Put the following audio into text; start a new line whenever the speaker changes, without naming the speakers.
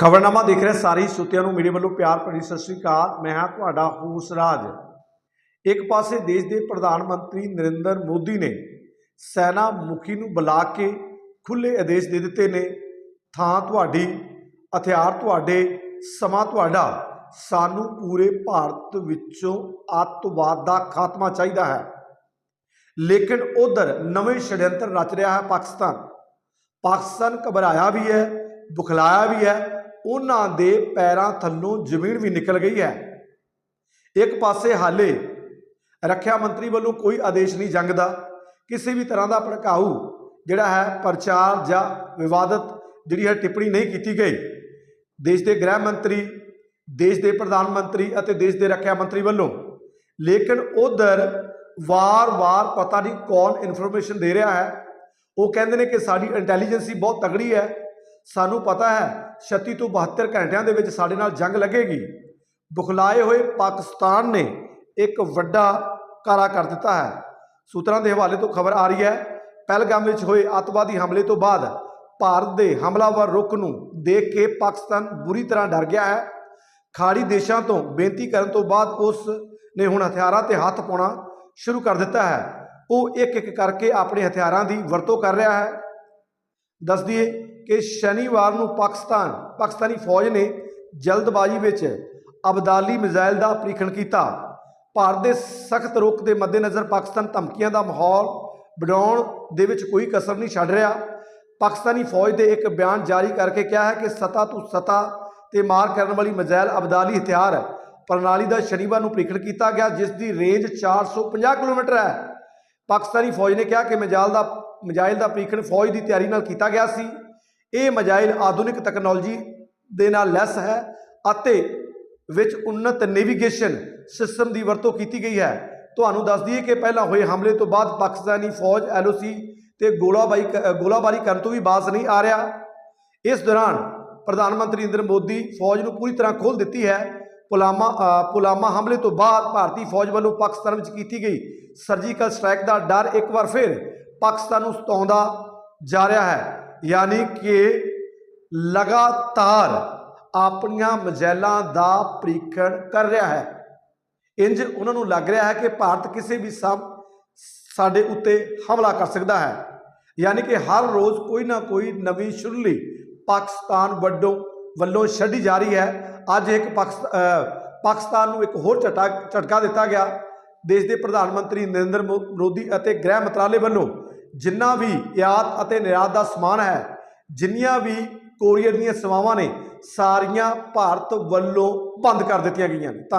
ਖਬਰਨਾਮਾ ਦੇਖ ਰਹੇ ਸਾਰੇ ਹੀ ਨੂੰ ਮੇਰੇ ਵੱਲੋਂ ਪਿਆਰ ਭਰੀ ਸਤਿ ਸ੍ਰੀ ਅਕਾਲ। ਮੈਂ ਹਾਂ ਤੁਹਾਡਾ ਹੂਸ ਰਾਜ। ਇੱਕ ਪਾਸੇ ਦੇਸ਼ ਦੇ ਪ੍ਰਧਾਨ ਮੰਤਰੀ ਨਰਿੰਦਰ ਮੋਦੀ ਨੇ ਸੈਨਾ ਮੁਖੀ ਨੂੰ ਬੁਲਾ ਕੇ ਖੁੱਲੇ ਆਦੇਸ਼ ਦੇ ਦਿੱਤੇ ਨੇ। ਥਾਂ ਤੁਹਾਡੀ, ਹਥਿਆਰ ਤੁਹਾਡੇ, ਸਮਾਂ ਤੁਹਾਡਾ, ਸਾਨੂੰ ਪੂਰੇ ਭਾਰਤ ਵਿੱਚੋਂ ਅੱਤਵਾਦ ਦਾ ਖਾਤਮਾ ਚਾਹੀਦਾ ਹੈ। ਲੇਕਿਨ ਉਧਰ ਨਵੇਂ ਛੜਯੰਤਰ ਰਚ ਰਿਹਾ ਹੈ ਪਾਕਿਸਤਾਨ। ਪਾਕਿਸਤਾਨ ਘਬਰਾਇਆ ਵੀ ਹੈ ਬੁਖਲਾਇਆ ਵੀ ਹੈ ਉਹਨਾਂ ਦੇ ਪੈਰਾਂ ਥੱਲੋਂ ਜ਼ਮੀਨ ਵੀ ਨਿਕਲ ਗਈ ਹੈ। ਇੱਕ ਪਾਸੇ ਹਾਲੇ ਰੱਖਿਆ ਮੰਤਰੀ ਵੱਲੋਂ ਕੋਈ ਆਦੇਸ਼ ਨਹੀਂ ਜੰਗ ਦਾ ਕਿਸੇ ਵੀ ਤਰ੍ਹਾਂ ਦਾ ਭੜਕਾਊ ਜਿਹੜਾ ਹੈ ਪ੍ਰਚਾਰ ਜਾਂ ਵਿਵਾਦਤ ਜਿਹੜੀ ਹੈ ਟਿੱਪਣੀ ਨਹੀਂ ਕੀਤੀ ਗਈ। ਦੇਸ਼ ਦੇ ਗ੍ਰਹਿ ਮੰਤਰੀ, ਦੇਸ਼ ਦੇ ਪ੍ਰਧਾਨ ਮੰਤਰੀ ਅਤੇ ਦੇਸ਼ ਦੇ ਰੱਖਿਆ ਮੰਤਰੀ ਵੱਲੋਂ, ਲੇਕਿਨ ਉਧਰ ਵਾਰ-ਵਾਰ ਪਤਾ ਨਹੀਂ ਕੌਣ ਇਨਫੋਰਮੇਸ਼ਨ ਦੇ ਰਿਹਾ ਹੈ। ਉਹ ਕਹਿੰਦੇ ਨੇ ਕਿ ਸਾਡੀ ਇੰਟੈਲੀਜੈਂਸੀ ਬਹੁਤ ਤਗੜੀ ਹੈ। ਸਾਨੂੰ ਪਤਾ ਹੈ 36 ਤੋਂ 72 ਘੰਟਿਆਂ ਦੇ ਵਿੱਚ ਸਾਡੇ ਨਾਲ ਜੰਗ ਲੱਗੇਗੀ। ਬੁਖਲਾਏ ਹੋਏ ਪਾਕਿਸਤਾਨ ਨੇ ਇੱਕ ਵੱਡਾ ਕਾਰਾ ਕਰ ਦਿੱਤਾ ਹੈ। ਸੂਤਰਾਂ ਦੇ ਹਵਾਲੇ ਤੋਂ ਖਬਰ ਆ ਰਹੀ ਹੈ, ਪਹਿਲਗਾਮ ਵਿੱਚ ਹੋਏ ਅੱਤਵਾਦੀ ਹਮਲੇ ਤੋਂ ਬਾਅਦ ਭਾਰਤ ਦੇ ਹਮਲਾਵਰ ਰੁੱਖ ਨੂੰ ਦੇਖ ਕੇ ਪਾਕਿਸਤਾਨ ਬੁਰੀ ਤਰ੍ਹਾਂ ਡਰ ਗਿਆ ਹੈ। ਖਾੜੀ ਦੇਸ਼ਾਂ ਤੋਂ ਬੇਨਤੀ ਕਰਨ ਤੋਂ ਬਾਅਦ ਉਸ ਨੇ ਹੁਣ ਹਥਿਆਰਾਂ ਤੇ ਹੱਥ ਪਾਉਣਾ ਸ਼ੁਰੂ ਕਰ ਦਿੱਤਾ ਹੈ। ਉਹ ਇੱਕ ਇੱਕ ਕਰਕੇ ਆਪਣੇ ਹਥਿਆਰਾਂ ਦੀ ਵਰਤੋਂ ਕਰ ਰਿਹਾ ਹੈ। ਦੱਸ ਦਈਏ ਕਿ ਸ਼ਨੀਵਾਰ ਨੂੰ ਪਾਕਿਸਤਾਨ, ਪਾਕਿਸਤਾਨੀ ਫੌਜ ਨੇ ਜਲਦਬਾਜ਼ੀ ਵਿੱਚ ਅਬਦਾਲੀ ਮਿਜ਼ਾਈਲ ਦਾ ਪ੍ਰੀਖਣ ਕੀਤਾ। ਭਾਰਤ ਦੇ ਸਖਤ ਰੁਖ ਦੇ ਮੱਦੇਨਜ਼ਰ ਪਾਕਿਸਤਾਨ ਧਮਕੀਆਂ ਦਾ ਮਾਹੌਲ ਬਣਾਉਣ ਦੇ ਵਿੱਚ ਕੋਈ ਕਸਰ ਨਹੀਂ ਛੱਡ ਰਿਹਾ। ਪਾਕਿਸਤਾਨੀ ਫੌਜ ਦੇ ਇੱਕ ਬਿਆਨ ਜਾਰੀ ਕਰਕੇ ਕਿਹਾ ਹੈ ਕਿ ਸਤਾ ਤੋਂ ਸਤਾ ਤੇ ਮਾਰ ਕਰਨ ਵਾਲੀ ਮਿਜ਼ਾਈਲ ਅਬਦਾਲੀ ਹਥਿਆਰ ਪ੍ਰਣਾਲੀ ਦਾ ਸ਼ਨੀਵਾਰ ਨੂੰ ਪ੍ਰੀਖਣ ਕੀਤਾ ਗਿਆ, ਜਿਸ ਦੀ ਰੇਂਜ 450 ਕਿਲੋਮੀਟਰ ਹੈ। ਪਾਕਿਸਤਾਨੀ ਫੌਜ ਨੇ ਕਿਹਾ ਕਿ ਮਿਜ਼ਾਈਲ ਦਾ ਮਿਜ਼ਾਈਲ ਦਾ ਪ੍ਰੀਖਣ ਫੌਜ ਦੀ ਤਿਆਰੀ ਨਾਲ ਕੀਤਾ ਗਿਆ ਸੀ। ਇਹ ਮਿਜ਼ਾਈਲ ਆਧੁਨਿਕ ਤਕਨਾਲੋਜੀ ਦੇ ਨਾਲ ਲੈਸ ਹੈ ਅਤੇ ਵਿੱਚ ਉન્નਤ ਨੈਵੀਗੇਸ਼ਨ ਸਿਸਟਮ ਦੀ ਵਰਤੋਂ ਕੀਤੀ ਗਈ ਹੈ। ਤੁਹਾਨੂੰ ਦੱਸ ਦਈਏ ਕਿ ਪਹਿਲਾਂ ਹੋਏ ਹਮਲੇ ਤੋਂ ਬਾਅਦ ਪਾਕਿਸਤਾਨੀ ਫੌਜ ਐਲਓਸੀ ਤੇ ਗੋਲਾਬਾਰੀ ਕ- ਗੋਲਾਬਾਰੀ ਕਰਨ ਤੋਂ ਵੀ ਬਾਜ਼ ਨਹੀਂ ਆ ਰਿਹਾ। ਇਸ ਦੌਰਾਨ ਪ੍ਰਧਾਨ ਮੰਤਰੀ ਨਰਿੰਦਰ ਮੋਦੀ ਫੌਜ ਨੂੰ ਪੂਰੀ ਤਰ੍ਹਾਂ ਖੋਲ ਦਿੱਤੀ ਹੈ। ਪੁਲਾਮਾ ਅ, ਪੁਲਾਮਾ ਹਮਲੇ ਤੋਂ ਬਾਅਦ ਭਾਰਤੀ ਫੌਜ ਵੱਲੋਂ ਪਾਕਿਸਤਾਨ ਵਿੱਚ ਕੀਤੀ ਗਈ ਸਰਜੀਕਲ ਸਟ੍ਰਾਈਕ ਦਾ ਡਰ ਇੱਕ ਵਾਰ ਫਿਰ ਪਾਕਿਸਤਾਨ ਨੂੰ ਸਤਾਉਂਦਾ ਜਾ ਰਿਹਾ ਹੈ। ਯਾਨੀ ਕਿ ਲਗਾਤਾਰ ਆਪਣੀਆਂ ਮਜੈਲਾਂ ਦਾ ਪ੍ਰੀਖਣ ਕਰ ਰਿਹਾ ਹੈ। ਇੰਜ ਉਹਨਾਂ ਨੂੰ ਲੱਗ ਰਿਹਾ ਹੈ ਕਿ ਭਾਰਤ ਕਿਸੇ ਵੀ ਸਮ, ਸਾਡੇ ਉੱਤੇ ਹਮਲਾ ਕਰ ਸਕਦਾ ਹੈ। ਯਾਨੀ ਕਿ ਹਰ ਰੋਜ਼ ਕੋਈ ਨਾ ਕੋਈ ਨਵੀਂ ਸ਼ੁਰਲੀ ਪਾਕਿਸਤਾਨ ਵੱਲੋਂ ਵੱਲੋਂ ਛੱਡੀ ਜਾ ਰਹੀ ਹੈ। ਅੱਜ ਇੱਕ ਪਾਕਿਸਤ- ਪਾਕਿਸਤਾਨ ਨੂੰ ਇੱਕ ਹੋਰ ਝਟਾ ਝਟਕਾ ਦਿੱਤਾ ਗਿਆ। ਦੇਸ਼ ਦੇ ਪ੍ਰਧਾਨ ਮੰਤਰੀ ਨਰਿੰਦਰ ਮੋ- ਮੋਦੀ ਅਤੇ ਗ੍ਰਹਿ ਮੰਤਰਾਲੇ ਵੱਲੋਂ ਜਿੰਨਾ ਵੀ ਆਯਾਤ ਅਤੇ ਨਿਰਯਾਤ ਦਾ ਸਮਾਨ ਹੈ, ਜਿੰਨੀਆਂ ਵੀ ਕੋਰੀਅਰ ਦੀਆਂ ਸੇਵਾਵਾਂ ਨੇ, ਸਾਰੀਆਂ ਭਾਰਤ ਵੱਲੋਂ ਬੰਦ ਕਰ ਦਿੱਤੀਆਂ ਗਈਆਂ ਨੇ। ਧੰਨ